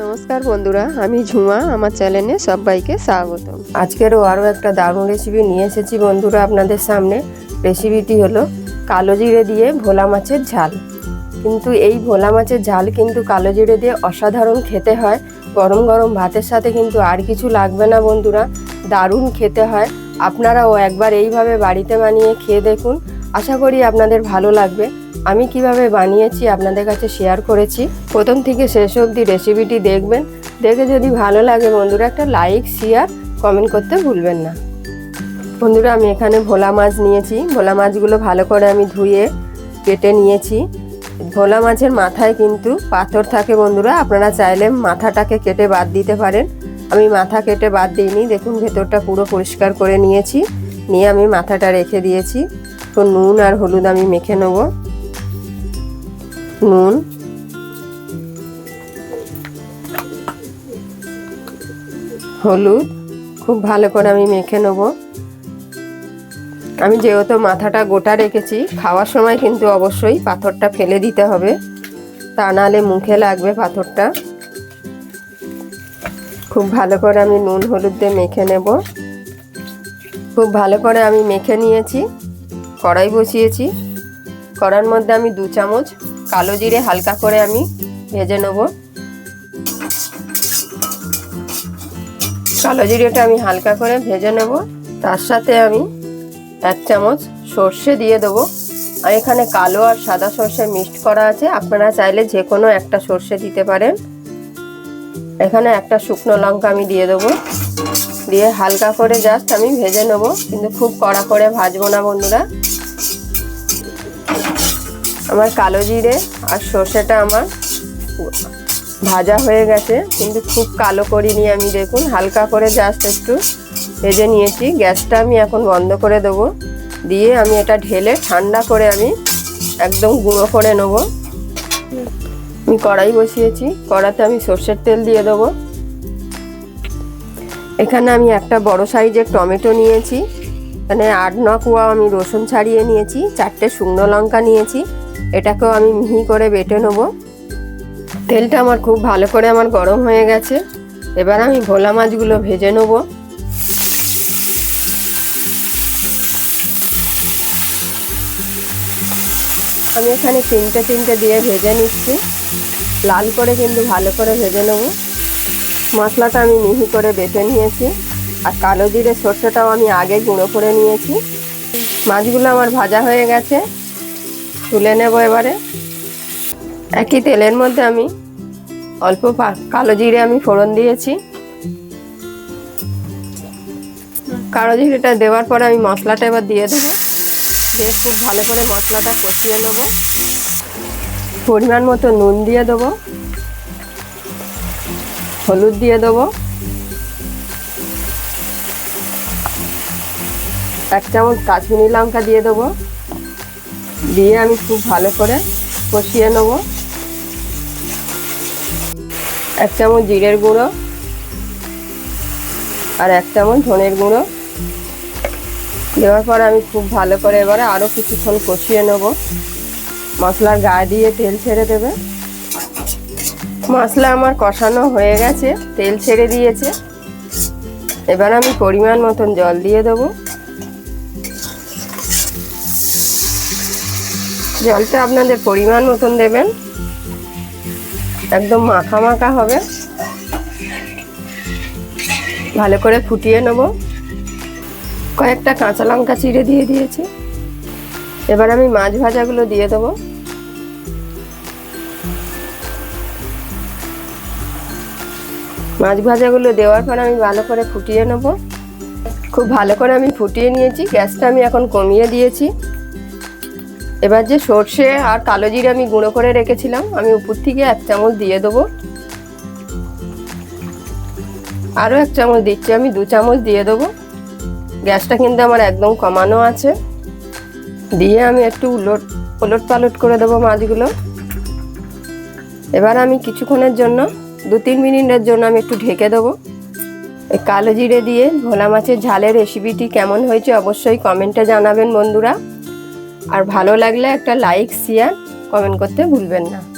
নমস্কার বন্ধুরা, আমি ঝুমা, আমার চ্যানেলে সবাইকে স্বাগত আজকেরও আরও একটা দারুণ রেসিপি নিয়ে এসেছি বন্ধুরা আপনাদের সামনে। রেসিপিটি হলো কালো জিরে দিয়ে ভোলা মাছের ঝাল। কিন্তু এই ভোলা মাছের ঝাল কিন্তু কালো জিরে দিয়ে অসাধারণ খেতে হয়। গরম গরম ভাতের সাথে কিন্তু আর কিছু লাগবে না বন্ধুরা, দারুণ খেতে হয়। আপনারাও একবার এইভাবে বাড়িতে বানিয়ে খেয়ে দেখুন। আশা করি আপনাদের ভালো লাগবে। আমি কীভাবে বানিয়েছি আপনাদের কাছে শেয়ার করেছি। প্রথম থেকে শেষ অবধি রেসিপিটি দেখবেন। দেখে যদি ভালো লাগে বন্ধুরা, একটা লাইক শেয়ার কমেন্ট করতে ভুলবেন না। বন্ধুরা, আমি এখানে ভোলা মাছ নিয়েছি। ভোলা মাছগুলো ভালো করে আমি ধুয়ে কেটে নিয়েছি। ভোলা মাছের মাথায় কিন্তু পাথর থাকে বন্ধুরা। আপনারা চাইলে মাথাটাকে কেটে বাদ দিতে পারেন। আমি মাথা কেটে বাদ দিইনি। দেখুন, ভেতরটা পুরো পরিষ্কার করে নিয়েছি। নিয়ে আমি মাথাটা রেখে দিয়েছি। তো নুন আর হলুদ আমি মেখে নেব। নুন। হলুদ। খুব ভালো করে আমি মেখে নেব। আমি যেহেতু মাথাটা গোটা রেখেছি, খাওয়ার সময় কিন্তু অবশ্যই পাথরটা ফেলে দিতে হবে। তা নাহলে মুখে লাগবে পাথরটা। খুব ভালো করে আমি নুন, হলুদ দিয়ে মেখে নেব। খুব ভালো করে আমি মেখে নিয়েছি। কড়াই বসিয়েছি। কড়ার মধ্যে আমি দু চামচ কালো জিরে হালকা করে আমি ভেজে নেব। কালো জিরেটা আমি হালকা করে ভেজে নেব। তার সাথে আমি এক চামচ সর্ষে দিয়ে দেবো। আর এখানে কালো আর সাদা সর্ষে মিক্সড করা আছে। আপনারা চাইলে যে কোনো একটা সর্ষে দিতে পারেন। এখানে একটা শুকনো লঙ্কা আমি দিয়ে দেবো। দিয়ে হালকা করে জাস্ট আমি ভেজে নেব। কিন্তু খুব কড়া করে ভাজবো না বন্ধুরা। আমার কালো জিরে আর সর্ষেটা আমার ভাজা হয়ে গেছে। কিন্তু খুব কালো করিনি আমি, দেখুন, হালকা করে জাস্ট একটু ভেজে নিয়েছি। গ্যাসটা আমি এখন বন্ধ করে দেবো। দিয়ে আমি এটা ঢেলে ঠান্ডা করে আমি একদম গুঁড়ো করে নেব। আমি কড়াই বসিয়েছি, কড়াতে আমি সর্ষের তেল দিয়ে দেবো। এখানে আমি একটা বড় সাইজের টমেটো নিয়েছি। এখানে আট ন কুয়া আমি রসুন ছাড়িয়ে নিয়েছি, চারটে শুকনো লঙ্কা নিয়েছি। এটাকেও আমি মিহি করে বেটে নেব। তেলটা আমার খুব ভালো করে আমার গরম হয়ে গেছে। এবার আমি ভোলা মাছগুলো ভেজে নেব। আমি এখানে তিনটে তিনটে দিয়ে ভেজে নিচ্ছি। লাল করে কিন্তু ভালো করে ভেজে নেব। মশলাটা আমি মিহি করে বেটে নিয়েছি। আর কালো জিরে সর্ষেটাও আমি আগে গুঁড়ো করে নিয়েছি। মাছগুলো আমার ভাজা হয়ে গেছে। তুলে নেব এবারে। একই তেলের মধ্যে আমি অল্প কালো জিরে আমি ফোড়ন দিয়েছি। কালো জিরেটা দেওয়ার পরে আমি মশলাটা এবার দিয়ে দেবো। দিয়ে খুব ভালো করে মশলাটা কষিয়ে নেব। পরিমাণ মতো নুন দিয়ে দেবো। হলুদ দিয়ে দেবো। এক চামচ কাশ্মীরি লঙ্কা দিয়ে দেবো। দিয়ে আমি খুব ভালো করে কষিয়ে নেব। এক চামচ জিরের গুঁড়ো আর এক চামচ ধনের গুঁড়ো। দেওয়ার পর আমি খুব ভালো করে এবারে আরও কিছুক্ষণ কষিয়ে নেব। মশলার গায়ে দিয়ে তেল ছেড়ে দেবে। মশলা আমার কষানো হয়ে গেছে, তেল ছেড়ে দিয়েছে। এবার আমি পরিমাণ মতন জল দিয়ে দেবো। জলটা আপনাদের পরিমাণ মতন দেবেন। একদম মাখা মাখা হবে। ভালো করে ফুটিয়ে নেব। কয়েকটা কাঁচা লঙ্কা চিড়ে দিয়ে দিয়েছি। এবার আমি মাছ ভাজাগুলো দিয়ে দেবো। মাছ ভাজাগুলো দেওয়ার পর আমি ভালো করে ফুটিয়ে নেব। খুব ভালো করে আমি ফুটিয়ে নিয়েছি। গ্যাসটা আমি এখন কমিয়ে দিয়েছি। এবার যে সর্ষে আর কালো জিরে আমি গুঁড়ো করে রেখেছিলাম, আমি উপর থেকে এক চামচ দিয়ে দেবো। আরও এক চামচ দিচ্ছি, আমি দু চামচ দিয়ে দেবো। গ্যাসটা কিন্তু আমার একদম কমানো আছে। দিয়ে আমি একটু উলট ওলট পালট করে দেবো মাছগুলো। এবার আমি কিছুক্ষণের জন্য, দু তিন মিনিটের জন্য আমি একটু ঢেকে দেবো। এই কালো জিরে দিয়ে ভোলা মাছের ঝালের রেসিপিটি কেমন হয়েছে অবশ্যই কমেন্টে জানাবেন বন্ধুরা। আর ভালো লাগলে একটা লাইক শেয়ার কমেন্ট করতে ভুলবেন না।